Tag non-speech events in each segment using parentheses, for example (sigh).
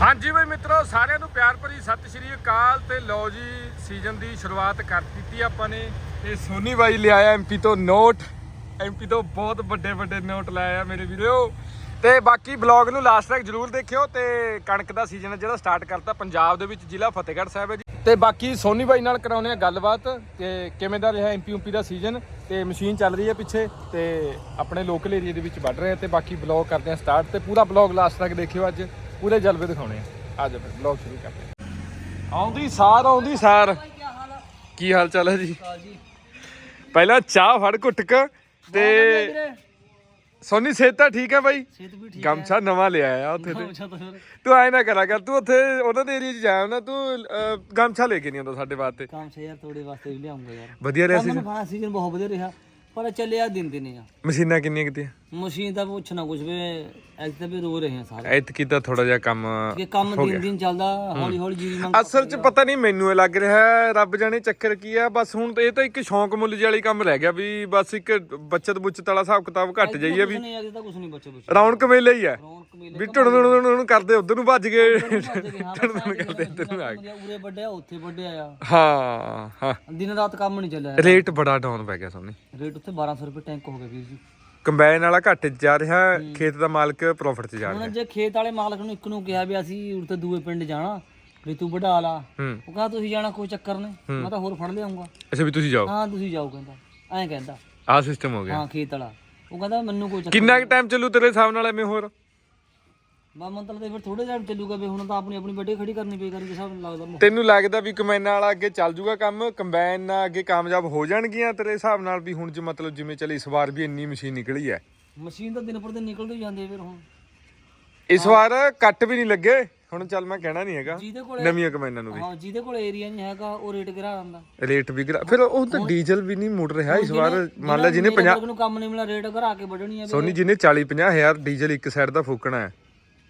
ਹਾਂਜੀ ਬਈ ਮਿੱਤਰੋ, ਸਾਰਿਆਂ ਨੂੰ ਪਿਆਰ ਭਰੀ ਸਤਿ ਸ਼੍ਰੀ ਅਕਾਲ ਤੇ ਲਓ ਜੀ ਸੀਜ਼ਨ ਦੀ ਸ਼ੁਰੂਆਤ ਕਰ ਦਿੱਤੀ ਆਪਾਂ ਨੇ। ਤੇ ਸੋਨੀ ਬਾਈ ਲਿਆਇਆ ਐਮਪੀ ਤੋਂ ਨੋਟ ਐਮਪੀ ਤੋਂ ਬਹੁਤ ਵੱਡੇ ਵੱਡੇ ਨੋਟ ਲਾਇਆ ਮੇਰੇ ਵੀਰੋ। ਤੇ ਬਾਕੀ ਬਲੌਗ ਨੂੰ ਲਾਸਟ ਤੱਕ ਜਰੂਰ ਦੇਖਿਓ ਤੇ ਕਣਕ ਦਾ ਸੀਜ਼ਨ ਹੈ ਜਿਹੜਾ ਸਟਾਰਟ ਕਰਤਾ ਪੰਜਾਬ ਦੇ ਵਿੱਚ, ਜ਼ਿਲ੍ਹਾ ਫਤਿਹਗੜ੍ਹ ਸਾਹਿਬ ਹੈ ਜੀ। ਤੇ ਬਾਕੀ ਸੋਨੀ ਬਾਈ ਨਾਲ ਕਰਾਉਨੇ ਆ ਗੱਲਬਾਤ ਕਿ ਕਿਵੇਂ ਦਾ ਰਿਹਾ ਐਮਪੀ ਉਂਪੀ ਦਾ ਸੀਜ਼ਨ ਤੇ ਮਸ਼ੀਨ ਚੱਲ ਰਹੀ ਹੈ ਪਿੱਛੇ ਤੇ ਆਪਣੇ ਲੋਕਲ ਏਰੀਆ ਦੇ ਵਿੱਚ ਵੱਢ ਰਹੇ ਆ ਤੇ ਬਾਕੀ ਬਲੌਗ ਕਰਦੇ ਆ ਸਟਾਰਟ ਤੇ ਪੂਰਾ ਬਲੌਗ ਲਾਸਟ ਤੱਕ ਦੇਖਿਓ ਅੱਜ। ਪੂਰੇ ਜਲਵੇ ਦਿਖਾਉਣੇ ਆ। ਆ ਜਾਓ ਫਿਰ ਬਲੌਗ ਸ਼ੁਰੂ ਕਰਦੇ ਆਉਂਦੀ ਸਾਰ ਆਉਂਦੀ ਸਾਰ। ਕੀ ਹਾਲ ਚਾਲ ਹੈ ਜੀ? ਪਹਿਲਾਂ ਚਾਹ ਫੜ ਘੁੱਟਕ ਤੇ ਸੋਨੀ ਸਿਹਤ ਤਾਂ ਠੀਕ ਹੈ ਬਾਈ? ਸਿਹਤ ਵੀ ਠੀਕ ਗਮਛਾ ਨਵਾਂ ਲਿਆ ਆ ਉੱਥੇ ਤੇ। ਤਾਂ ਐ ਨਾ ਕਰਾ ਕਰ ਤੂੰ ਉੱਥੇ ਉਹਨਾਂ ਦੇ ਏਰੀਆ 'ਚ ਜਾਇਆ ਨਾ ਤੂੰ ਗਮਛਾ ਲੈ ਕੇ ਨਹੀਂ ਆਉਂਦਾ ਸਾਡੇ ਵਾਸਤੇ। ਕੰਮ ਸੇ ਯਾਰ ਤੁਹਾਡੇ ਵਾਸਤੇ ਵੀ ਲਿਆਉਂਗਾ ਯਾਰ। ਵਧੀਆ ਰਿਹਾ ਸੀ ਸੀਜ਼ਨ ਬਹੁਤ ਵਧੀਆ ਰਿਹਾ। ਪਰ ਚੱਲਿਆ ਦਿਨ ਦਿਨੇ ਆ। ਮਸ਼ੀਨਾਂ ਕਿੰਨੀਆਂ ਕਿਤੀਆਂ ਮਸ਼ੀਨ ਦਾ ਪੁੱਛਣਾ ਕੁਝ ਵੀ ਐਸ ਤਾਂ ਵੀ ਰੋ ਰਹੇ ਆ ਸਾਰੇ। ਐਤਕੀ ਤਾਂ ਥੋੜਾ ਜਿਹਾ ਕੰਮ ਕਿ ਕੰਮ ਦਿਨ ਦਿਨ ਚੱਲਦਾ ਹੌਲੀ ਹੌਲੀ ਜੀਰੀ ਮੰਗ ਅਸਲ 'ਚ ਪਤਾ ਨਹੀਂ ਮੈਨੂੰ ਇਹ ਲੱਗ ਰਿਹਾ ਹੈ, ਰੱਬ ਜਾਣੇ ਚੱਕਰ ਕੀ ਆ ਬਸ ਹੁਣ ਤਾਂ ਇਹ ਤਾਂ ਇੱਕ ਸ਼ੌਂਕ ਮੁੱਲ ਜਿਹੀ ਵਾਲੀ ਕੰਮ ਰਹਿ ਗਿਆ ਵੀ ਬਸ ਇੱਕ ਬੱਚਤ ਬੁੱਚਤ ਵਾਲਾ ਹਿਸਾਬ ਕਿਤਾਬ ਘਟ ਜਾਈਏ ਵੀ। ਕੁਝ ਨਹੀਂ ਅਜੇ ਤਾਂ ਕੁਝ ਨਹੀਂ ਬੱਚੇ ਬੱਚੇ ਰੌਣਕ ਮੇਲੇ ਹੀ ਆ। ਰੌਣਕ ਮੇਲੇ ਵੀ ਟੁਣ ਟੁਣ ਟੁਣ ਕਰਦੇ ਉਧਰ ਨੂੰ ਭੱਜ ਗਏ। ਹਾਂ ਬਸ ਕਰਦੇ ਇੱਧਰ ਨੂੰ ਆ ਗਏ। ਉਰੇ ਵੱਡਿਆ ਉੱਥੇ ਵੱਡਿਆ ਆ। ਹਾਂ ਹਾਂ। ਦਿਨ ਰਾਤ ਕੰਮ ਨਹੀਂ ਚੱਲਿਆ ਰੇਟ ਬੜਾ ਡਾਊਨ ਪੈ ਗਿਆ ਸੋਨੀ। ਰੇਟ ਉੱਥੇ 1200 ਰੁਪਏ ਟੈਂਕ ਹੋ ਗਿਆ ਵੀਰ ਜੀ। ਕੰਬਾਈਨ ਵਾਲਾ ਘੱਟ ਜਾ ਰਿਹਾ ਖੇਤ ਦਾ ਮਾਲਕ ਪ੍ਰੋਫਿਟ 'ਚ ਜਾ ਰਿਹਾ। ਹੁਣ ਜੇ ਖੇਤ ਵਾਲੇ ਮਾਲਕ ਨੂੰ ਇੱਕ ਨੂੰ ਕਿਹਾ ਵੀ ਅਸੀਂ ਉਰਤੇ ਦੂਏ ਪਿੰਡ ਜਾਣਾ ਵੀ ਤੂੰ ਵਢਾ ਲਾ। ਉਹ ਕਹਿੰਦਾ ਤੁਸੀਂ ਜਾਣਾ ਕੋਈ ਚੱਕਰ ਨਹੀਂ ਮੈਂ ਤਾਂ ਹੋਰ ਫੜ ਲਿਆਉਂਗਾ ਅੱਛਾ ਵੀ ਤੁਸੀਂ ਜਾਓ। ਹਾਂ ਤੁਸੀਂ ਜਾਓ ਕਹਿੰਦਾ ਐਂ ਕਹਿੰਦਾ। ਆਹ ਸਿਸਟਮ ਹੋ ਗਿਆ। ਹਾਂ ਖੇਤ ਵਾਲਾ। ਉਹ ਕਹਿੰਦਾ ਮੈਨੂੰ ਕੋਈ ਚੱਕਰ ਕਿੰਨਾ ਕੁ ਟਾਈਮ ਚੱਲੂ ਤੇਰੇ ਹਿਸਾਬ ਨਾਲ ਐਵੇਂ ਹੋਰ? ਬਾ ਮਤਲਬ ਤੇ ਫਿਰ ਥੋੜੇ ਟਾਈਮ ਚੱਲੂਗਾ ਵੀ ਹੁਣ ਤਾਂ ਆਪਣੀ ਆਪਣੀ ਵੱਡੇ ਖੜੀ ਕਰਨੀ ਪਈ ਕਰੀ ਜਿਸ ਹਿਸਾਬ ਨਾਲ ਲੱਗਦਾ ਮੈਨੂੰ। ਤੈਨੂੰ ਲੱਗਦਾ ਵੀ ਕੰਬਾਈਨ ਵਾਲਾ ਅੱਗੇ ਚੱਲ ਜੂਗਾ ਕੰਮ? ਕੰਬਾਈਨ ਨਾਲ ਅੱਗੇ ਕਾਮਯਾਬ ਹੋ ਜਾਣਗੀਆਂ ਤੇਰੇ ਹਿਸਾਬ ਨਾਲ ਵੀ ਹੁਣ ਜੇ ਮਤਲਬ ਜਿਵੇਂ ਚੱਲ ਇਸ ਵਾਰ ਵੀ ਇੰਨੀ ਮਸ਼ੀਨ ਨਿਕਲੀ ਹੈ ਮਸ਼ੀਨ ਤਾਂ ਦਿਨ ਪਰ ਦਿਨ ਨਿਕਲਦੇ ਹੀ ਜਾਂਦੇ ਫਿਰ ਹੁਣ। ਇਸ ਵਾਰ ਕੱਟ ਵੀ ਨਹੀਂ ਲੱਗੇ? ਹੁਣ ਚੱਲ ਮੈਂ ਕਹਿਣਾ ਨਹੀਂ ਹੈਗਾ ਜਿਹਦੇ ਕੋਲ ਨਵੀਆਂ ਕੰਬਾਈਨਾਂ ਨੂੰ ਵੀ। ਹਾਂ ਜਿਹਦੇ ਕੋਲ ਏਰੀਆ ਨਹੀਂ ਹੈਗਾ ਉਹ ਰੇਟ ਗਿਰਾ ਦਿੰਦਾ। ਰੇਟ ਵੀ ਗਿਰਾ ਫਿਰ ਉਹ ਤਾਂ ਡੀਜ਼ਲ ਵੀ ਨਹੀਂ ਮੁੜ ਰਿਹਾ ਇਸ ਵਾਰ ਮੰਨ ਲੈ ਜਿਹਨੇ 50 ਨੂੰ ਕੰਮ ਨਹੀਂ ਮਿਲਿਆ ਰੇਟ ਘਰਾ ਕੇ ਵੱਢਣੀ ਆ ਸੋਨੀ ਜਿਹਨੇ 40 50 ਹਜ਼ਾਰ ਡੀਜ਼ਲ ਇੱਕ ਸਾਈਡ ਦਾ ਫੂਕਣਾ ਹੈ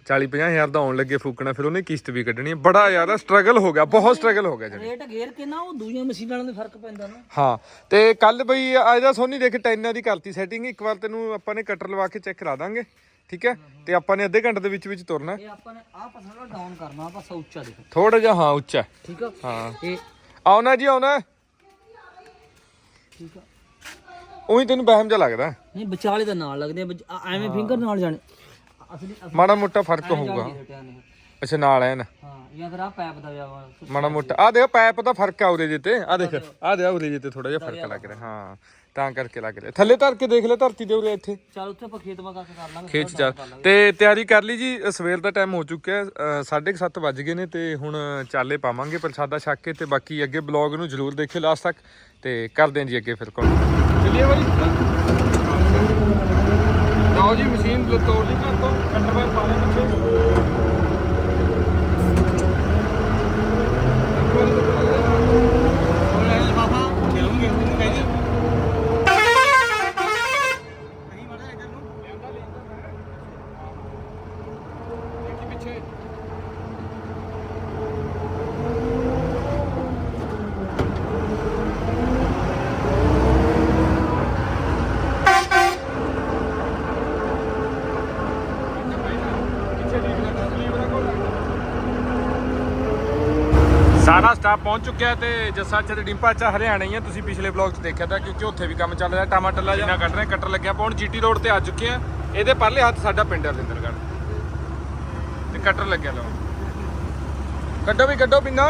40 50 ਹਜ਼ਾਰ ਦਾ ਆਉਣ ਲੱਗੇ ਫੂਕਣਾ ਫਿਰ ਉਹਨੇ ਕਿਸ਼ਤ ਵੀ ਕੱਢਣੀ ਹੈ। ਬੜਾ ਯਾਰ ਸਟਰਗਲ ਹੋ ਗਿਆ ਬਹੁਤ ਸਟਰਗਲ ਹੋ ਗਿਆ ਜਣੀ ਰੇਟ ਗੇਰ ਕੇ ਨਾ ਉਹ ਦੂਜੀਆਂ ਮਸ਼ੀਨਾਂ ਨਾਲ ਫ਼ਰਕ ਪੈਂਦਾ ਨਾ। ਹਾਂ ਤੇ ਕੱਲ ਬਈ ਅੱਜ ਦਾ ਸੋਨੀ ਦੇਖ ਟੈਨਾਂ ਦੀ ਕਰਤੀ ਸੈਟਿੰਗ ਇੱਕ ਵਾਰ ਤੈਨੂੰ ਆਪਾਂ ਨੇ ਕਟਰ ਲਵਾ ਕੇ ਚੈੱਕ ਕਰਾ ਦਾਂਗੇ ਠੀਕ ਹੈ? ਤੇ ਆਪਾਂ ਨੇ ਅੱਧੇ ਘੰਟੇ ਦੇ ਵਿੱਚ ਵਿੱਚ ਤੁਰਨਾ। ਇਹ ਆਪਾਂ ਨੇ ਆਹ ਪਸੜਾ ਡਾਊਨ ਕਰਨਾ ਆਪਾਂ ਸੌ ਉੱਚਾ ਦੇਖੋ। ਥੋੜਾ ਜਿਹਾ ਹਾਂ ਉੱਚਾ। ਠੀਕ ਆ? ਹਾਂ। ਇਹ ਆਉਣਾ ਜੀ ਆਉਣਾ। ਠੀਕ ਆ। ਉਹੀ ਤੈਨੂੰ ਬਹਿਮ ਜਿਹਾ ਲੱਗਦਾ। ਨਹੀਂ ਵਿਚਾਲੇ ਦਾ ਨਾਲ ਲੱਗਦੇ ਆ ਵਿਚ- ਆ- ਐਵੇਂ ਫਿੰਗਰ ਨਾਲ ਜਾਣੇ। ਅਸਲੀ ਅਸਲੀ ਮਾੜਾ ਮੋਟਾ ਫ਼ਰਕ ਹੋਊਗਾ। ਹਟਿਆ ਨਹੀਂ ਅੱਛਾ ਨਾਲ ਐਨ। ਹਾਂ ਜਾਂ ਫਿਰ ਆ ਪੈਪ ਦਾ ਵਿਆਹ ਵਾ ਮਾੜਾ ਮੋਟਾ। ਆ ਦੇਖ ਪਾਈਪ ਦਾ ਫ਼ਰਕ ਆ ਉਰੇ ਜਿੱਤੇ ਆ ਦੇਖ ਆ ਦੇ ਉਰੇ ਜਿੱਤੇ ਥੋੜਾ ਜਿਹਾ ਫ਼ਰਕ ਲੱਗ ਰਿਹਾ। ਹਾਂ ਤਾਂ ਕਰਕੇ ਲੱਗ ਰਿਹਾ। ਥੱਲੇ ਧਰ ਕੇ ਦੇਖ ਲੈ ਧਰਤੀ ਦੇ ਉਰੇ ਇੱਥੇ। ਚੱਲ ਉੱਥੇ ਆਪਾਂ ਖੇਤ ਮਾ ਕਰਕੇ ਕਰ ਲਾਂਗੇ ਖੇਚ ਚੱਲ। ਤੇ ਤਿਆਰੀ ਕਰ ਲਈ ਜੀ ਅ, ਸਵੇਰ ਦਾ ਟਾਈਮ ਹੋ ਚੁੱਕਿਆ 7:30 ਵੱਜ ਗਏ ਨੇ ਤੇ ਹੁਣ ਚਾਲੇ ਪਾਵਾਂਗੇ ਪ੍ਰਸਾਦਾ ਛੱਕ ਕੇ ਤੇ ਬਾਕੀ ਅੱਗੇ ਬਲੌਗ ਨੂੰ ਜਰੂਰ ਦੇਖਿਓ ਲਾਸਟ ਤੱਕ। ਤੇ ਕਰਦੇ ਹਾਂ ਜੀ ਅੱਗੇ ਫਿਰ ਕੋਲ ਚਲਿਏ ਬਾਈ। ਲਓ ਜੀ ਮਸ਼ੀਨ ਤੋੜ ਲਈ ਘਰ ਤੋਂ ਕੱਟਰ ਪਾ ਲਿਆ ਪਿੱਛੇ ਸਾਰਾ ਸਟਾਫ ਪਹੁੰਚ ਚੁੱਕਿਆ ਤੇ ਜੱਸਾ ਚ ਤੇ ਡਿੰਪਾ ਚ ਹਰਿਆਣਾ ਹੀ ਆ। ਤੁਸੀਂ ਪਿਛਲੇ ਬਲੌਗ 'ਚ ਦੇਖਿਆ ਤਾਂ ਕਿਉਂਕਿ ਉੱਥੇ ਵੀ ਕੰਮ ਚੱਲ ਰਿਹਾ ਟਮਾਟਰ ਲਾ ਜਿੰਨਾ ਕੱਢ ਰਹੇ ਕੱਟਰ ਲੱਗਿਆ ਪਾਉਣ ਜੀਟੀ ਰੋਡ ਤੇ ਆ ਚੁੱਕੇ ਆ। ਇਹਦੇ ਪਰਲੇ ਹੱਥ ਸਾਡਾ ਪਿੰਡ ਹੈ ਰਵਿੰਦਰਗੜ੍ਹ ਤੇ ਕੱਟਰ ਲੱਗਿਆ ਲਓ। ਕੱਢੋ ਵੀ ਕੱਢੋ ਪਿੰਨਾ।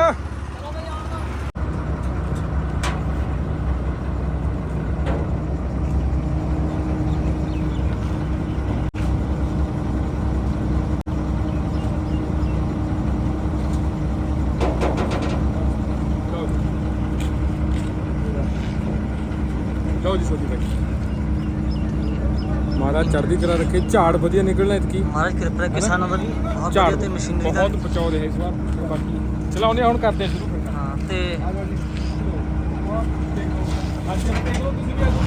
ਲਓ ਜੀ ਛੋਟੀ ਬਾਈ ਮਹਾਰਾਜ ਚੜ੍ਹਦੀ ਕਰਾ ਰੱਖੇ ਝਾੜ ਵਧੀਆ ਨਿਕਲਣਾ ਇਤਕੀ। ਮਹਾਰਾਜ ਕਿਰਪਾ ਕਿਸਾਨਾਂ ਦਾ ਵੀ ਬਹੁਤ ਵਧੀਆ ਤੇ ਮਸ਼ੀਨਰੀ ਦਾ ਬਹੁਤ ਬਚਾਓ ਰਿਹਾ ਇਸ ਵਾਰ ਬਾਕੀ ਚਲਾਉਨੇ ਹੁਣ ਕਰਦੇ ਆ ਸ਼ੁਰੂ। ਹਾਂ ਤੇ ਅੱਜ ਦੇਖ ਤੁਸੀਂ ਵੀ ਆ ਜਾਓ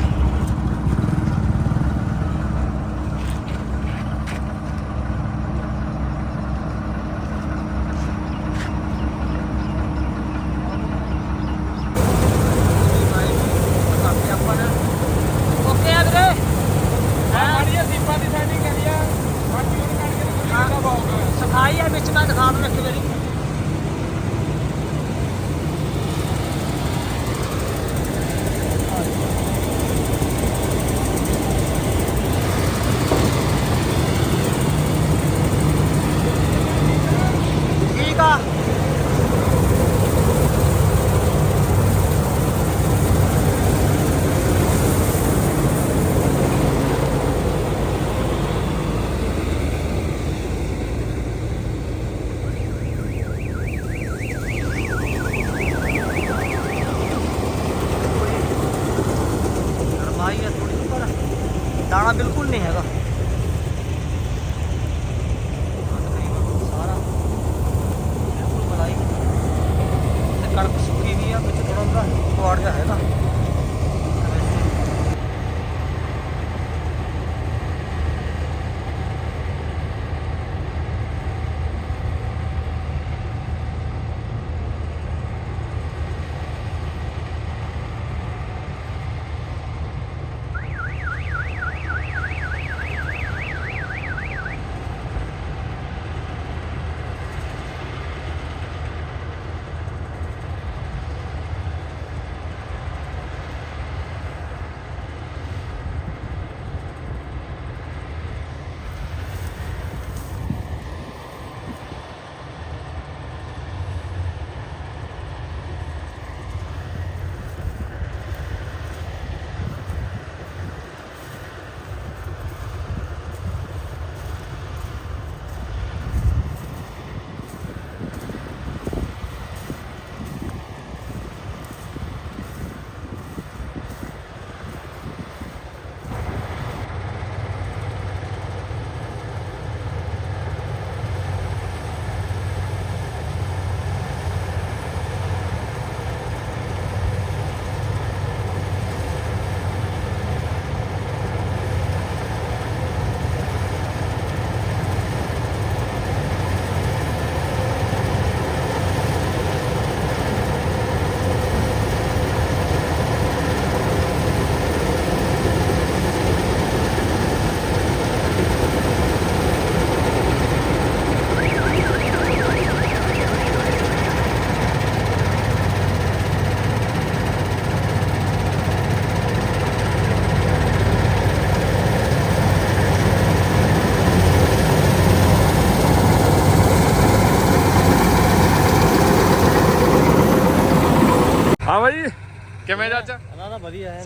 ਓਕੇ ਆ ਵੀਰੇ ਮਾੜੀਆਂ ਸੀਪਾਂ ਦੀ ਸੈਟਿੰਗ ਕਰੀਆ ਬਾਕੀ ਉਹਨੂੰ ਕੱਢ ਕੇ ਤੇ ਦਾ ਬਾਉਗਾ ਸਫ਼ਾਈ ਆ ਵਿੱਚ ਮੈਂ ਦਿਖਾ ਦੋ ਇੱਕ ਵਾਰੀ ਠੀਕ ਆ ਨਰਮਾਈ ਹੈ ਥੋੜੀ ਜਿਹੀ ਪਰ ਦਾਣਾ ਬਿਲਕੁਲ ਨਹੀਂ ਹੈਗਾ।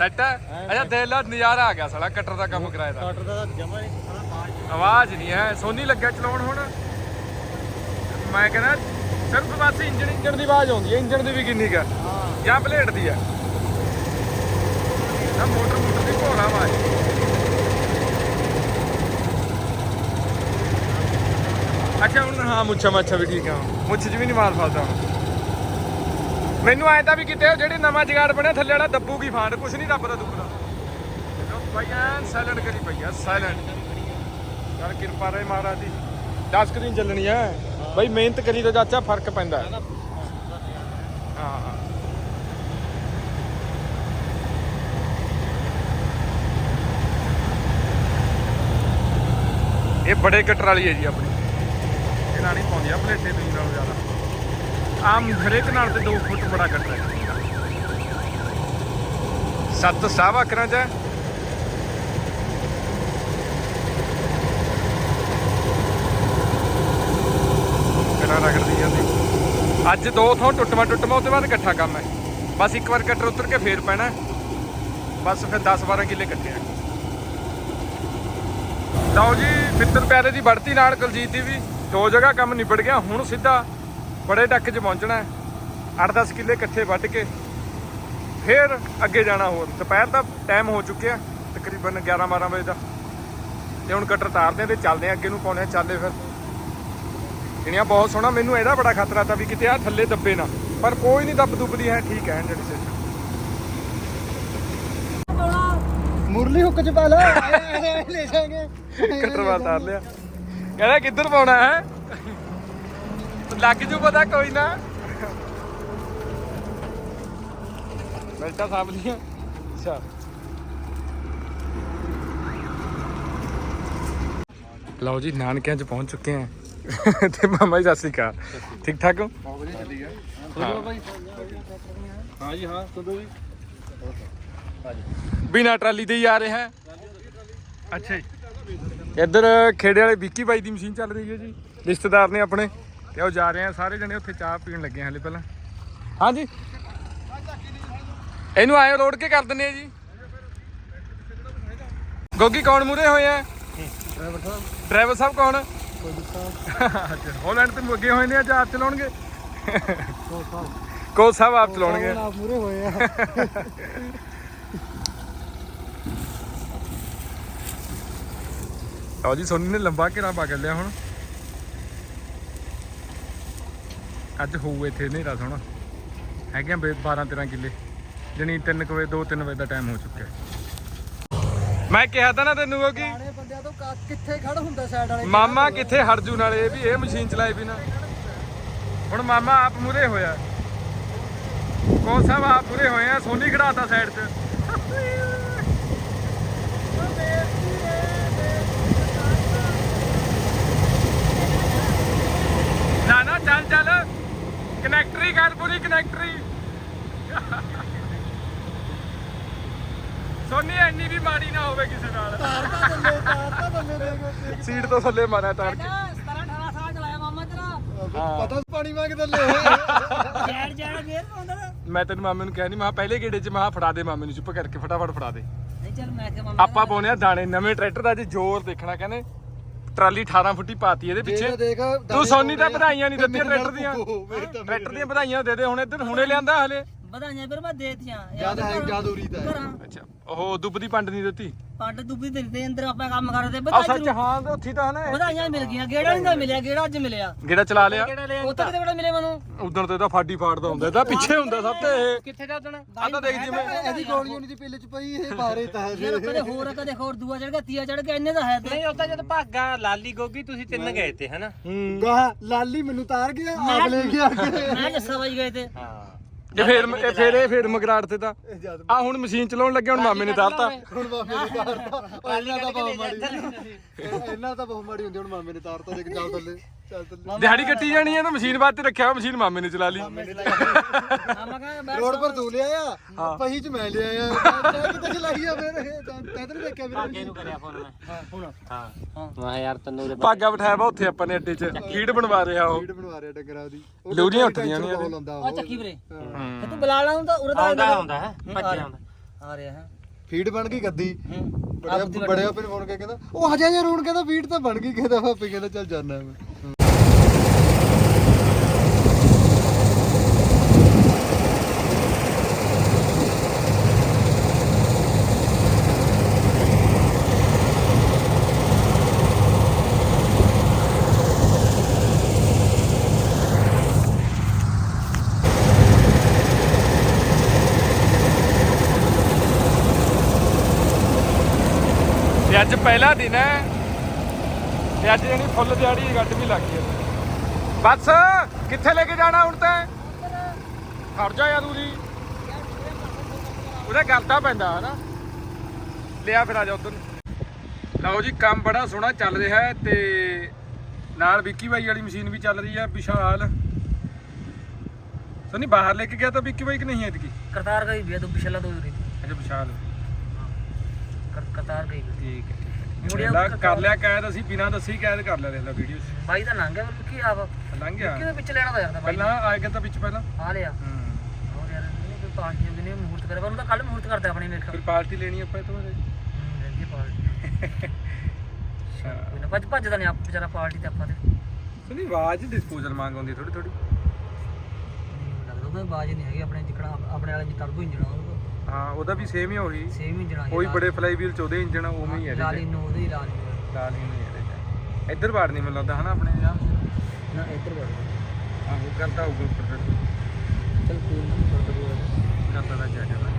ਸੈੱਟ ਹੈ। ਅੱਛਾ ਦੇਖ ਲਾ ਨਜ਼ਾਰਾ ਆ ਗਿਆ ਸਾਲਾ ਕਟਰ ਦਾ ਕੰਮ ਕਰਾਇਆ ਦਾ। ਕਟਰ ਦਾ ਜਮਾ ਨਹੀਂ ਸਾਰਾ ਬਾਹਰ ਆਵਾਜ਼ ਨਹੀਂ ਹੈ ਸੋਨੀ ਲੱਗਿਆ ਚਲਾਉਣ ਹੁਣ। ਮੈਂ ਕਹਿੰਦਾ ਸਿਰਫ ਬਸ ਇੰਜਣ ਇੰਜਣ ਦੀ ਆਵਾਜ਼ ਆਉਂਦੀ ਹੈ ਇੰਜਣ ਦੀ ਵੀ ਕਿੰਨੀ ਕਾ ਹਾਂ। ਜਾਂ ਪਲੇਟ ਦੀ ਹੈ ਨਾ ਮੋਟਰ ਮੋਟਰ ਦੀ ਭੋਲਾ ਆਵਾਜ਼। ਅੱਛਾ ਹੁਣ ਹਾਂ ਮੁੱਛਾ ਮਾਛਾ ਵੀ ਠੀਕ ਆ ਮੁੱਛ 'ਚ ਵੀ ਨਹੀਂ ਮਾਲ ਫਸਦਾ ਹੁਣ। ਮੈਨੂੰ ਆਇਆ ਤਾਂ ਵੀ ਕਿਤੇ ਉਹ ਜਿਹੜੇ ਨਵਾਂ ਜਗਾੜ ਬਣਿਆ ਥੱਲੇ ਵਾਲਾ ਦੱਬੂਗੀ ਫਾਂਡ ਕੁਛ ਨਹੀਂ ਦੱਬਦਾ ਦੁੱਬਦਾ। ਭਾਈਆਂ ਸਾਇਲੈਂਟ ਕਰੀ ਪਈਆ ਸਾਇਲੈਂਟ ਯਾਰ ਕਿਰਪਾ ਰਹੇ ਮਹਾਰਾਜ ਦੀ। 10 ਕੁ ਦਿਨ ਚੱਲਣੀ ਆ ਬਈ ਮਿਹਨਤ ਕਰੀ ਤਾਂ ਚਾਚਾ ਫ਼ਰਕ ਪੈਂਦਾ। ਹੈ। ਹਾਂ ਹਾਂ। ਇਹ ਬੜੇ ਕਟਰ ਵਾਲੀ ਹੈ ਜੀ ਆਪਣੀ। ਇਹ ਨਾਲ ਨਹੀਂ ਪਾਉਂਦੀ ਆ ਪਲੇਟੇ ਦੂਜੀ ਨਾਲੋਂ ਜ਼ਿਆਦਾ। ਆਮ ਹਰੇਕ ਨਾਲ ਤੇ 2 ਫੁੱਟ ਬੜਾ ਕਟਰ ਹੈ। ਸੱਤ ਸਾਵਾ ਕਰਾਂ ਚ ਹੈ। ਕਿਹੜਾ ਰਗੜਦੀ ਜਾਂਦੀ। ਅੱਜ ਦੋ ਥਾਂ ਟੁੱਟਵਾ ਟੁੱਟਵਾ, ਉਹਦੇ ਬਾਅਦ ਇਕੱਠਾ ਕੰਮ ਹੈ। ਬਸ ਇੱਕ ਵਾਰ ਕਟਰ ਉਤਰ ਕੇ ਫੇਰ ਪੈਣਾ ਬਸ ਫਿਰ 10 12 ਕਿੱਲੇ ਕੱਟਿਆ ਆ। ਲਓ ਜੀ, ਮਿੱਤਰ ਪਿਆਰੇ ਦੀ ਵੜਤੀ ਨਾਲ ਕੁਲਜੀਤ ਦੀ ਵੀ ਦੋ ਜਗ੍ਹਾ ਕੰਮ ਨਿਬੜ ਗਿਆ, ਹੁਣ ਸਿੱਧਾ ਬੜੇ ਟੱਕ 'ਚ ਪਹੁੰਚਣਾ ਹੈ। 8-10 ਕਿੱਲੇ ਇਕੱਠੇ ਵੱਢ ਕੇ ਫੇਰ ਅੱਗੇ ਜਾਣਾ ਹੋਰ। ਦੁਪਹਿਰ ਦਾ ਟਾਈਮ ਹੋ ਚੁੱਕਿਆ ਤਕਰੀਬਨ 11-12 ਵਜੇ ਦਾ। ਤੇ ਹੁਣ ਕਟਰ ਤਾਰਦੇ ਆ ਤੇ ਚੱਲਦੇ ਆ ਅੱਗੇ ਨੂੰ ਪਾਉਣੇ ਆ ਚਾਲੇ ਫਿਰ। ਜਿਹੜੀਆਂ ਬਹੁਤ ਸੋਹਣਾ ਮੈਨੂੰ ਇਹਦਾ ਬੜਾ ਖਤਰਾ ਤਾਂ ਵੀ ਕਿਤੇ ਆ ਥੱਲੇ ਦੱਬੇ ਨਾ। ਪਰ ਕੋਈ ਨਹੀਂ ਦੱਬ ਦੁੱਬਦੀ ਹੈ ਠੀਕ ਹੈ ਜਿਹੜੀ ਸੇ ਮੁਰਲੀ ਹੁੱਕ ਚ ਪਾ ਲਾ। ਲੈ ਜਾਗੇ ਕਟਰ ਵਾ ਤਾਰ ਲਿਆ। ਕਹਿੰਦਾ ਕਿੱਧਰ ਪਾਉਣਾ ਹੈ? ਲੱਗ ਜੂ ਪਤਾ ਕੋਈ ਨਾ। ਬੈਲਟਾ ਸਾਫ਼ ਲੀਆਂ ਅੱਛਾ। ਲਓ ਜੀ ਨਾਨਕਿਆਂ ਚ ਪਹੁੰਚ ਚੁੱਕੇ ਆ ਤੇ ਮਾਮਾ ਜੀ ਸਤਿ ਸ਼੍ਰੀ ਅਕਾਲ। ਠੀਕ ਠਾਕ ਹੋ? ਬਹੁਤ ਵਧੀਆ ਚੱਲੀ ਗਿਆ ਹਾਂ। ਬਾਈ। ਹਾਂ ਜੀ ਹਾਂ ਤੁਦੋਂ ਵੀ ਬਿਨਾ ਟਰਾਲੀ ਤੇ ਹੀ ਆ ਰਿਹਾ ਹੈ। ਅੱਛਾ ਜੀ। ਇੱਧਰ ਖੇੜੇ ਵਾਲੇ ਵਿੱਕੀ ਬਾਈ ਦੀ ਮਸ਼ੀਨ ਚੱਲ ਰਹੀ ਹੈ ਜੀ। ਰਿਸ਼ਤੇਦਾਰ ਨੇ ਆਪਣੇ। ਤੇ ਉਹ ਜਾ ਰਹੇ ਆ, ਸਾਰੇ ਜਣੇ ਉੱਥੇ ਚਾਹ ਪੀਣ ਲੱਗੇ ਆ ਹਲੇ ਪਹਿਲਾਂ। ਹਾਂਜੀ। ਇਹਨੂੰ ਆਏ ਰੋੜ ਕੇ ਕਰ ਦਿੰਨੇ ਆ ਜੀ। ਗੋਗੀ, ਕੌਣ ਮੂਰੇ ਹੋਏ ਆ? ਡਰਾਈਵਰ ਸਾਹਿਬ ਡਰਾਈਵਰ ਸਾਹਿਬ ਕੌਣ? ਕੋਈ ਦਿੱਤਾ ਅੱਛਾ ਤੇ ਮੁੱਗੇ ਹੋਏ ਨੇ ਅੱਜ ਆਪ ਚਲਾਉਣਗੇ? ਸੋ ਸਾਹਿਬ ਸਾਹਿਬ ਆਪ ਚਲਾਉਣਗੇ। ਆਪ ਮੂਰੇ ਹੋਏ ਆ ਆਓ ਜੀ, ਸੋਨੀ ਨੇ ਲੰਬਾ ਘੇਰਾ ਪਾ ਕੇ ਲਿਆ ਹੁਣ। ਅੱਜ ਹੋਊ ਇੱਥੇ ਹਨੇਰਾ ਸੋਹਣਾ। ਹੈਗੇ ਆ 12 13 ਕਿੱਲੇ। ਜਣੀ 3 ਵਜੇ 2 3 ਵਜੇ ਦਾ ਟਾਈਮ ਹੋ ਚੁੱਕਿਆ। ਮੈਂ ਕਿਹਾ ਤਾਂ ਨਾ ਤੈਨੂੰ ਉਹ ਕਿ ਪੁਰਾਣੇ ਬੰਦਿਆਂ ਤੋਂ ਕਾ- ਕਿੱਥੇ ਖੜ ਹੁੰਦਾ ਸਾਈਡ ਵਾਲੇ? ਮਾਮਾ ਕਿੱਥੇ ਹਰਜੂ ਨਾਲੇ ਵੀ ਇਹ ਮਸ਼ੀਨ ਚਲਾਏ ਬਿਨਾ। ਹੁਣ ਮਾਮਾ ਆਪ ਮੂਰੇ ਹੋਇਆ। ਕੋ ਸਾਹਿਬ ਆਪ ਮੂਰੇ ਹੋਏ ਆ ਸੋਨੀ ਖੜਾਤਾ ਸਾਈਡ 'ਚ ਨਾ ਨਾ ਚੱਲ ਚੱਲ ਕਨੈਕਟਰੀ ਕਨੈਕਟਰੀ ਸੋਨੀ ਐਨੀ ਵੀ ਮਾੜੀ ਨਾ ਹੋਵੇ ਕਿਸੇ ਨਾਲ। ਤਾਰ ਤਾਂ ਥੱਲੇ ਤਾਰ ਤਾਂ ਥੱਲੇ ਦੇਖ ਸੀਟ ਤੋਂ ਥੱਲੇ ਮਾਰਿਆ ਤਾਰ ਕੇ। 17 18 ਸਾਲ ਚਲਾਇਆ ਮਾਮਾ ਤੇਰਾ। ਪਤਾ ਪਾਣੀ ਮੰਗ ਥੱਲੇ ਹੋਏ ਜੈੜ ਜੈੜ ਗੇਰ ਪਾਉਂਦਾ। ਮੈਂ ਤੈਨੂੰ ਮਾਮੇ ਨੂੰ ਕਿਹਾ ਨਹੀਂ ਮੈਂ ਕਿਹਾ ਪਹਿਲੇ ਗੇੜੇ 'ਚ ਮੈਂ ਕਿਹਾ ਫੜਾ ਦੇ ਮਾਮੇ ਨੂੰ ਚੁੱਪ ਕਰਕੇ ਫਟਾਫਟ ਫੜਾ ਦੇ। ਨਹੀਂ ਚੱਲ ਮੈਂ ਕਿ ਮਾਮਾ ਆਪਾਂ ਪਾਉਨੇ ਆ ਦਾਣੇ ਨਵੇਂ ਟਰੈਕਟਰ ਦਾ ਜੀ ਜ਼ੋਰ ਦੇਖਣਾ ਕਹਿੰਦੇ ਟਰਾਲੀ 18 ਫੁੱਟੀ ਪਾਤੀ ਇਹਦੇ ਪਿੱਛੇ। ਦੇਖ ਤੂੰ ਸੋਨੀ ਤਾਂ ਵਧਾਈਆਂ ਨਹੀਂ ਦਿੱਤੀਆਂ ਟਰੈਕਟਰ ਦੀਆਂ। ਟਰੈਕਟਰ ਦੀਆਂ ਵਧਾਈਆਂ ਦੇ ਦੇ ਹੁਣ ਇੱਧਰ ਹੁਣੇ ਲਿਆਂਦਾ ਹਲੇ। ਵਧਾਈਆਂ ਫਿਰ ਮੈਂ ਦੇਤੀਆਂ। ਜਦ ਹੈ ਜਦ ਉਰੀ ਤਾਂ ਹੈ। ਘਰਾਂ ਅੱਛਾ ਉਹ ਦੁੱਬ ਦੀ ਪੰਡ ਨਹੀਂ ਦਿੱਤੀ? ਪੰਡ ਦੁੱਬੀ ਦਿੰਦੇ ਅੰਦਰ ਆਪਾਂ ਕੰਮ ਕਰਦੇ ਆ ਵਧਾਈ ਸੱਚ ਜ਼ਰੂਰ- ਹਾਂ ਤੇ ਉੱਥੇ ਤਾਂ ਹਨਾ ਵਧਾਈਆਂ ਮਿਲ ਗਈਆਂ ਗੇੜਾ ਨਹੀਂ ਤਾਂ ਮਿਲਿਆ ਗੇੜਾ ਅੱਜ ਮਿਲਿਆ। ਗੇੜਾ ਚਲਾ ਲਿਆ? ਉੱਥੇ ਕਿਤੇ ਬੜਾ ਮਿਲੇ ਮੈਨੂੰ? ਉਦੋਂ ਤੇ ਤਾਂ ਫਾਡੀ ਫਾੜਦਾ ਹੁੰਦਾ ਇਹਦਾ ਪਿੱਛੇ ਹੁੰਦਾ ਸਭ ਤੇ ਇਹ। ਕਿੱਥੇ ਜਾ ਉਦਣ? ਆ ਤਾਂ ਦੇਖ ਜਿਵੇਂ ਇਹਦੀ ਗੋਲੀ ਉਹਨੀ ਦੀ ਪਿੱਲ ਚ ਪਈ ਇਹ ਬਾਰੇ ਤਾਂ ਹੈ ਯਾਰ ਕਦੇ ਹੋਰ ਕਦੇ ਹੋਰ ਦੂਆ ਚੜ ਗਿਆ ਤੀਆ ਚੜ ਗਿਆ ਇੰਨੇ ਤਾਂ ਹੈ ਤੇ। ਨਹੀਂ ਉਹ ਤਾਂ ਜਦ ਭਾਗਾ ਲਾਲੀ ਗੋਗੀ ਤੁਸੀਂ ਤਿੰਨ ਗਏ ਤੇ ਹਨਾ? ਲਾਲੀ ਮੈਨੂੰ ਤਾਰ ਗਿਆ ਆਪ ਲੈ ਗਿਆ ਮੈਂ ਜੱਸਾ ਬਾਈ ਗਏ ਤੇ। ਹਾਂ। ਇਹ ਫੇਰ ਇਹ ਫੇਰ ਇਹ ਫੇਰ ਮਗਰਾੜ ਤੇ ਤਾਂ ਆ ਹੁਣ ਮਸ਼ੀਨ ਚਲਾਉਣ ਲੱਗੇ ਹੁਣ ਮਾਮੇ ਨੇ ਤਾਰਤਾ। ਹੁਣ ਮਾਮੇ ਨੇ ਤਾਰਤਾ। ਉਹ ਇਹਨਾਂ ਦਾ ਬਹੁਤ ਮਾੜੀ ਇਹ- ਇਹਨਾਂ ਤਾਂ ਬਹੁਤ ਮਾੜੀ ਹੁੰਦੀ ਹੁਣ ਮਾਮੇ ਨੇ ਤਾਰਤਾ ਦੇਖ ਚੱਲ ਥੱਲੇ ਚੱਲ ਥੱਲੇ। ਦਿਹਾੜੀ ਕੱਟੀ ਜਾਣੀ ਹੈ ਤਾਂ ਮਸ਼ੀਨ ਬਾਅਦ ਤੇ ਰੱਖਿਆ ਹੋਇਆ, ਮਸ਼ੀਨ ਮਾਮੇ ਨੇ ਚਲਾ ਲਈ। (laughs) ਮਾਮਾ ਕਹਿੰਦਾ ਬੈਠ ਰੋਡ ਪਰ ਤੂੰ ਲਿਆ ਆ ਪਹੀ ਚ ਮੈਂ ਲਿਆ ਆ ਕਿੱਥੇ ਚਲਾਈ ਆ ਫਿਰ? ਇਹ ਤਾਂ ਤੈਨੂੰ ਤਾਂ ਨੀ ਦੇਖਿਆ ਵੀਰੇ। ਇਹਨੂੰ ਕਰਿਆ ਫੋਨ ਮੈਂ। ਹਾਂ ਹੁਣ। ਹਾਂ। ਮੈਂ ਯਾਰ ਤੈਨੂੰ ਉਰੇ ਭਾਗਾ ਬਿਠਾਇਆ ਵਾ ਉੱਥੇ ਆਪਾਂ ਨੇ ਅੱਡੇ 'ਚ। ਫੀਡ ਬਣਵਾ ਰਿਹਾ ਉਹ। ਵੀਡ ਬਣਵਾ ਰਿਹਾ ਡੰਗਰਾਂ ਦੀ। ਲੋਰੀਆਂ ਉੱਠਦੀਆਂ ਨੇ ਆ ਚੱਕੀ ਵੀਰੇ। ਤੇ ਤੂੰ ਬੁਲਾ ਲਾ ਨੂੰ ਤਾਂ ਉਰੇ ਤਾਂ ਆਉਂਦਾ ਆਉਂਦਾ ਹੈ ਭੱਜ ਆਉਂਦਾ। ਆ ਰਿਹਾ ਹੈ। ਫੀਡ ਬਣ ਗਈ ਗੱਦੀ। ਬੜਿਆ ਬੜਿਆ ਫਿਰ ਫੋਨ ਕੇ ਕਹਿੰਦਾ ਉਹ ਹਜਾ ਯਾਰ ਹੁਣ ਕਹਿੰਦਾ ਫੀਡ ਤਾਂ ਬਣ ਗਈ ਕਹਿੰਦਾ ਭਾਪੀ ਕਹਿੰਦਾ ਚੱਲ ਜਾਣਾ ਮੈਂ। ਪਹਿਲਾ ਦਿਨ ਹੈ ਤੇ ਅੱਜ ਜਿਹੜੀ ਫੁੱਲ ਦਿਹਾੜੀ ਗੱਡ ਵੀ ਲੱਗ ਗਈ ਹੈ। ਬਸ ਕਿੱਥੇ ਲੈ ਕੇ ਜਾਣਾ ਹੁਣ ਤਾਂ? ਖੜ ਜਾ ਯਾਰ ਉਹਦੀ ਉਹਦੇ ਕਰਦਾ ਪੈਂਦਾ ਹਨਾ? ਲਿਆ ਫਿਰ ਆ ਜਾ ਉਧਰ ਲਓ ਜੀ ਕੰਮ ਬੜਾ ਸੋਹਣਾ ਚੱਲ ਰਿਹਾ ਹੈ ਤੇ ਨਾਲ ਵਿੱਕੀ ਬਾਈ ਵਾਲੀ ਮਸ਼ੀਨ ਵੀ ਚੱਲ ਰਹੀ ਹੈ ਵਿਸ਼ਾਲ। ਸੋਨੀ ਬਾਹਰ ਲੈ ਕੇ ਗਿਆ ਤਾਂ ਵਿੱਕੀ ਬਾਈ ਕਿ ਨਹੀਂ ਐਤਕੀ ਕਰਤਾਰ ਗਈ ਵੀ ਆ ਤੂੰ ਪਿਛਲਾ ਦੋ ਉਰੇ। ਅੱਛਾ ਵਿਸ਼ਾਲ। ਕਰ- ਕਰਤਾਰ ਗਈ ਵੀ। ਠੀਕ ਹੈ। ਮੁੜਿਆ ਕਰ ਲਿਆ ਕੈਦ ਅਸੀਂ ਬਿਨਾਂ ਦੱਸੀ ਕੈਦ ਕਰ ਲਿਆ ਦੇਖ ਲੈ ਵੀਡੀਓ ਬਾਈ ਤਾਂ ਲੰਘ ਗਿਆ ਪਰ ਕੀ ਆਪ ਲੰਘ ਗਿਆ। ਕਿਹਦੇ ਵਿੱਚ ਲੈਣਾ ਤਾਂ ਯਾਰ ਤਾਂ ਬਾਈ। ਪਹਿਲਾਂ ਆਏ ਗਿਆ ਤਾਂ ਵਿੱਚ ਪਹਿਲਾਂ? ਆ ਲਿਆ। ਹੂੰ। ਹੋਰ ਯਾਰ ਇਹਨੇ ਕੋਈ ਪਾਰਟੀ ਨਹੀਂ ਮੂਰਤ ਕਰਿਆ ਉਹਨੂੰ ਤਾਂ ਕੱਲ ਮੂਰਤ ਕਰਦਾ ਆਪਣੇ ਮੇਰੇ ਫਿਰ ਪਾਰਟੀ ਲੈਣੀ ਆਪਾਂ ਤੋਂ ਹੂੰ, ਰਹਿੰਦੀ ਆ ਪਾਰਟੀ। ਕੋਈ ਨਾ ਭੱਜ ਭੱਜਦਾ ਨਹੀਂ ਆਪ ਵਿਚਾਰਾ ਪਾਰਟੀ ਤੇ ਆਪਾਂ ਤੇ। ਸੁਣੀ ਆਵਾਜ਼ ਡਿਸਪੋਜ਼ਲ ਮੰਗ ਆਉਂਦੀ ਥੋੜੀ ਥੋੜੀ ਲੱਗਦਾ ਉਹਦਾ ਆਵਾਜ਼ ਨਹੀਂ ਹੈਗੀ ਆਪਣੇ ਜਿਕੜਾ ਆਪਣੇ ਵਾਲੇ ਜੀ ਟਰਬੋ ਇੰਜਣ ਆ ਹਾਂ ਉਹਦਾ ਵੀ ਸੇਮ ਹੀ ਹੋਈ ਸੇਮ ਇੰਜਣ ਆ ਕੋਈ ਬੜੇ ਫਲਾਈ ਵੀਲ ਚ ਉਹਦੇ ਇੰਜਣ ਉਵੇਂ ਹੀ ਹੈ ਲਾਲੀ ਨੂੰ ਉਹਦੇ ਲਾਲੀ ਨੂੰ। ਲਾਲ ਹੀ ਨਹੀਂ ਇਹਦੇ ਚ ਇੱਧਰ ਬਾੜ ਨਹੀਂ ਮੈਨੂੰ ਲੱਗਦਾ ਹਨਾ ਆਪਣੇ ਜਾਂ ਨਾ ਇੱਧਰ ਵੜ ਆਹੋ ਕਰਦਾ ਹੋਊਗਾ ਉੱਪਰ ਚਲ ਕੋਈ ਨਹੀਂ ਕਰਦਾ ਦਾ ਜਾ ਜਾਣਾ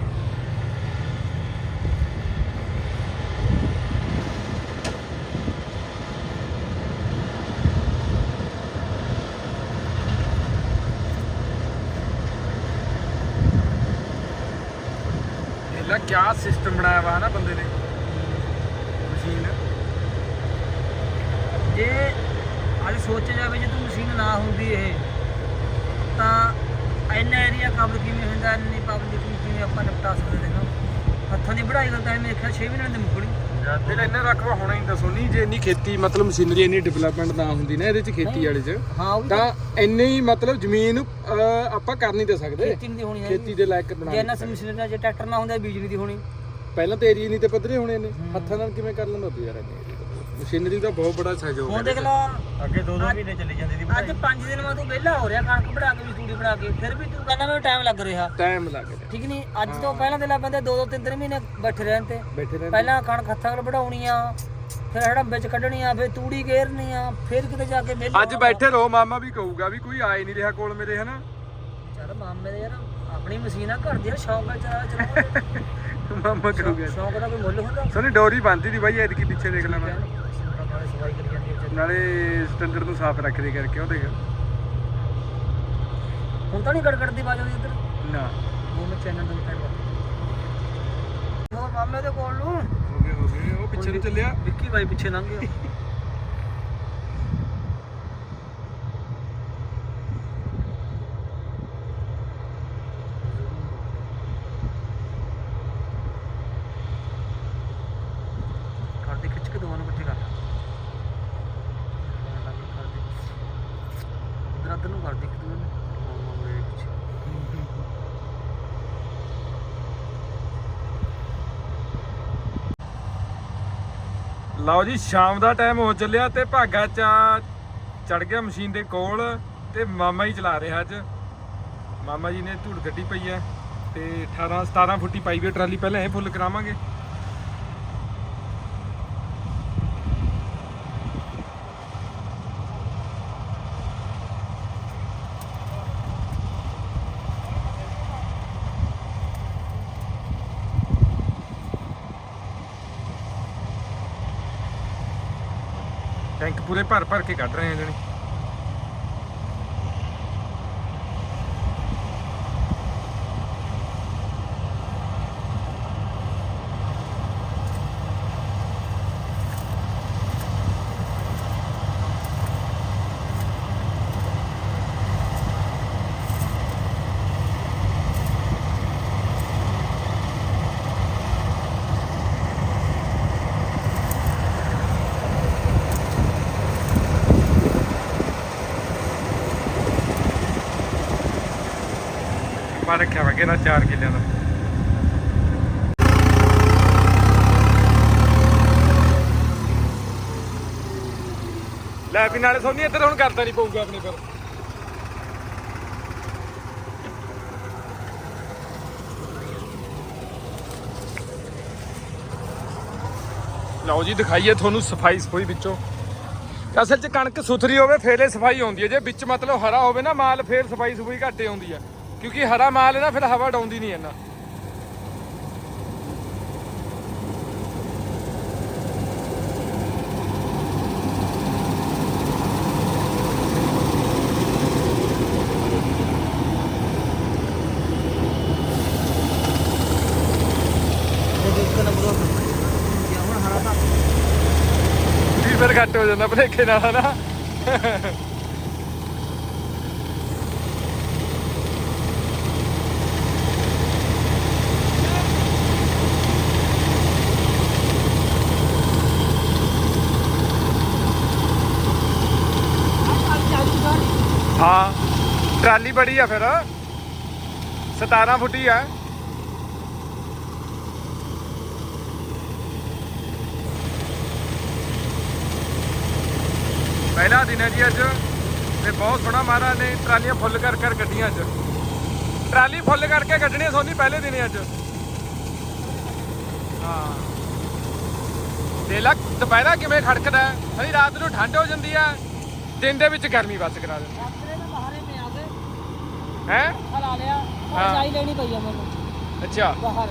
ਕਿਆ ਸਿਸਟਮ ਬਣਾਇਆ ਵਾ ਨਾ ਬੰਦੇ ਨੇ? ਮਸ਼ੀਨ ਜੇ ਅੱਜ ਸੋਚਿਆ ਜਾਵੇ ਜੇ ਤੂੰ ਮਸ਼ੀਨ ਨਾ ਹੁੰਦੀ ਇਹ, ਤਾਂ ਇੰਨਾ ਏਰੀਆ ਕਵਰ ਕਿਵੇਂ ਹੁੰਦਾ? ਇੰਨੀ ਪਬਲਿਕ ਕਿਵੇਂ ਆਪਾਂ ਨਿਪਟਾ ਸਕਦੇ ਦੇਖੋ ਹੱਥਾਂ ਦੀ ਬੜਾਈ ਗੱਲ ਤਾਂ ਇਹ ਮੇਰੇ ਖਿਆਲ 6 ਮਹੀਨੇ ਦੇ ਮੁੱਕਣੀ ਫਿਰ ਇੰਨਾ ਰਕਬਾ ਹੋਣਾ ਹੀ ਦੱਸੋ ਨਹੀਂ ਜੇ ਇੰਨੀ ਖੇਤੀ ਮਤਲਬ ਮਸ਼ੀਨਰੀ ਇੰਨੀ ਡਿਵੈਲਪਮੈਂਟ ਨਾ ਹੁੰਦੀ ਨਾ ਇਹਦੇ ਚ ਖੇਤੀ ਵਾਲੇ ਚ ਹਾਂ ਉਹ ਵੀ ਤਾਂ ਇੰਨੇ ਹੀ ਮਤਲਬ ਜ਼ਮੀਨ ਅਹ, ਆਪਾਂ ਕਰ ਨਹੀਂ ਦੇ ਸਕਦੇ। ਖੇਤੀ ਨਹੀਂ ਦੀ ਹੋਣੀ ਹੈ ਖੇਤੀ ਦੇ ਲਾਇਕ ਬਣਾ ਜੇ ਇਹਨਾਂ ਮਸ਼ੀਨ ਨਾਲ ਜੇ ਟਰੈਕਟਰ ਨਾ ਹੁੰਦਾ ਬਿਜਲੀ ਦੀ ਹੋਣੀ। ਪਹਿਲਾਂ ਤਾਂ ਏਰੀਆ ਨਹੀਂ ਤੇ ਪੱਧਰੇ ਹੋਣੇ ਨੇ। ਹੱਥਾਂ ਨਾਲ ਕਿਵੇਂ ਕਰ ਲੈਂਦਾ ਤੂੰ ਯਾਰ ਇੰਨੇ? ਮਸ਼ੀਨਰੀ ਦਾ ਬਹੁਤ ਬੜਾ ਸਹਿਯੋਗ ਹੁਣ ਹੈ ਦੇਖ ਲਾ ਅੱਗੇ ਦੋ ਦੋ ਮਹੀਨੇ ਚੱਲੀ ਜਾਂਦੀ ਸੀ ਅੱਜ 5 ਦਿਨ ਬਾਅਦ ਤੂੰ ਵਿਹਲਾ ਹੋ ਰਿਹਾ ਕਣਕ ਬਣਾ ਕੇ ਵੀ ਤੂੜੀ ਬਣਾ ਕੇ ਫਿਰ ਵੀ ਤੂੰ ਕਹਿੰਦਾ ਮੈਨੂੰ ਟਾਈਮ ਲੱਗ ਰਿਹਾ। ਟਾਈਮ ਲੱਗ ਰਿਹਾ। ਠੀਕ ਨਹੀਂ ਅੱਜ ਤੋਂ ਪਹਿਲਾਂ ਦੇ ਲਾ ਬੰਦੇ 2 2 3 3 ਮਹੀਨੇ ਬੈਠੇ ਰਹਿਣ ਤੇ। ਬੈਠੇ ਪਹਿਲਾਂ ਕਣਕ ਹੱਥਾਂ ਨਾਲ ਵਢਾਉਣੀ ਆ ਫਿਰ ਹੜੰਬੇ ਚ ਕੱਢਣੀ ਆ ਫਿਰ ਤੂੜੀ ਗੇਰਨੀ ਆ ਫਿਰ ਕਿਤੇ ਜਾ ਕੇ ਵਿਹਲਾ ਅੱਜ ਬੈਠੇ ਰਹੋ ਮਾਮਾ ਵੀ ਕਹੂਗਾ ਵੀ ਕੋਈ ਆਏ ਨਹੀਂ ਰਿਹਾ ਕੋਲ ਮੇਰੇ ਹਨਾ? ਚੱਲ ਮਾਮੇ ਦੇ ਯਾਰ ਆਪਣੀ ਮਸ਼ੀਨ ਆ ਘਰ ਦੀ ਸ਼ੌਂਕ ਆ ਚਲਾ ਚਲਾ। ਮਾਮਾ ਕਹੂਗਾ। ਸ਼ੌਂਕ ਦਾ ਕੋਈ ਮੁੱਲ ਹੁੰਦਾ? ਸੋਨੀ ਡੋਰੀ ਬੰਨਦੀ ਦੀ ਬਾਈ ਐਤਕੀ ਪਿੱਛੇ ਦੇਖ ਲੈ ਮੈਂ। ਸਫ਼ਾਈ ਕਰੀ ਜਾਂਦੀ ਆ ਵਿਚਾਰੀ। ਨਾਲੇ ਸਟੈਂਡਰਡ ਨੂੰ ਸਾਫ਼ ਰੱਖਦੇ ਕਰਕੇ ਉਹ ਦੇਖ। ਹੁਣ ਤਾਂ ਨਹੀਂ ਗੜਗੜ ਦੀ ਆਵਾਜ਼ ਆਉਂਦੀ ਇੱਧਰ? ਨਾ। ਉਹ ਮੈਂ ਚੈਨਲ ਤੋਂ ਟਾਈਮ ਹੋਰ ਮਾਮੇ ਦੇ ਕੋਲ ਨੂੰ? ਹੋ ਗਏ ਹੋ ਗਏ ਉਹ ਪਿੱਛੇ ਨੂੰ ਚੱਲਿਆ। ਵਿੱਕੀ ਬਾਈ ਪਿੱਛੇ ਲੰਘ ਗਿਆ ਕਰਦੇ ਖਿੱਚ ਕੇ ਦੋਵਾਂ ਨੂੰ ਇਕੱਠੇ ਕਰ ਉਧਰ ਅੱਧ ਨੂੰ ਕਰਦੇ ਇੱਕ ਦੂਜੇ ਨੂੰ ਲਓ ਜੀ, ਸ਼ਾਮ ਦਾ ਟਾਈਮ ਹੋ ਚੱਲਿਆ ਤੇ ਭਾਗਾ ਚਾ ਚੜ ਗਿਆ ਮਸ਼ੀਨ ਦੇ ਕੋਲ ਤੇ ਮਾਮਾ ਹੀ ਚਲਾ ਰਿਹਾ ਅੱਜ। ਮਾਮਾ ਜੀ ਨੇ ਧੂੜ ਕੱਢੀ ਪਈ ਹੈ ਤੇ 18 17 ਫੁੱਟੀ ਪਾਈ ਵੀ ਟਰਾਲੀ ਪਹਿਲਾਂ ਇਹ ਫੁੱਲ ਕਰਾਵਾਂਗੇ। ਪੂਰੇ ਭਰ ਭਰ ਕੇ ਕੱਢ ਰਹੇ ਆ ਜਣੀ। ਪਾ ਰੱਖਿਆ ਵਾ, ਕਿਹੜਾ 4 ਕਿੱਲਿਆਂ ਦਾ? ਲੈ ਵੀ ਨਾਲੇ ਸੋਨੀ, ਇੱਧਰ ਹੁਣ ਕਰਦਾ ਨਹੀਂ ਪਊਗਾ ਆਪਣੇ ਪਰ ਲਓ ਜੀ, ਦਿਖਾਈਏ ਤੁਹਾਨੂੰ ਸਫ਼ਾਈ ਸਫ਼ਾਈ ਵਿੱਚੋਂ। ਅਸਲ 'ਚ ਕਣਕ ਸੁਥਰੀ ਹੋਵੇ, ਫੇਰ ਇਹ ਸਫ਼ਾਈ ਆਉਂਦੀ ਹੈ। ਜੇ ਵਿੱਚ ਮਤਲਬ ਹਰਾ ਹੋਵੇ ਨਾ ਮਾਲ, ਫੇਰ ਸਫ਼ਾਈ ਸਫ਼ਾਈ ਘੱਟੇ ਆਉਂਦੀ ਹੈ। ਕਿਉਂਕਿ ਹਰਾ ਮਾਲ ਹੈ ਨਾ, ਫਿਰ ਹਵਾ ਡਾਉਂਦੀ ਨਹੀਂ ਇੰਨਾ। ਉਹ ਫਿਰ ਘੱਟ ਹੋ ਜਾਂਦਾ ਭਲੇਖੇ ਨਾਲ ਨਾ ਹਾਂ, ਟਰਾਲੀ ਬੜੀ ਆ ਫਿਰ। 17 ਫੁੱਟੀ ਆ। ਪਹਿਲਾ ਦਿਨ ਹੈ ਜੀ ਅੱਜ, ਤੇ ਬਹੁਤ ਸੋਹਣਾ ਮਹਾਰਾਜ ਨੇ ਟਰਾਲੀਆਂ ਫੁੱਲ ਕਰ ਕਰ ਗੱਡੀਆਂ ਚ ਟਰਾਲੀ ਫੁੱਲ ਕਰਕੇ ਕੱਢਣੀ ਸੋਨੀ, ਪਹਿਲੇ ਦਿਨ ਅੱਜ। ਹਾਂ। ਦੇ ਲੱਕ ਦੁਪਹਿਰਾ ਕਿਵੇਂ ਖੜਕਦਾ ਹੈ। ਰਾਤ ਨੂੰ ਠੰਡ ਹੋ ਜਾਂਦੀ ਹੈ ਦਿਨ ਦੇ ਵਿੱਚ ਗਰਮੀ ਵੱਸ ਕਰਾ ਦਿੰਦੀ ਰਾਤਰੇ ਤਾਂ ਬਾਹਰੇ ਮੈਂ ਆ ਕੇ ਹੈ? ਲਾ ਲਿਆ। ਹਾਂ। ਲੈਣੀ ਪਈ ਆ ਮੈਨੂੰ। ਅੱਛਾ। ਬਾਹਰ।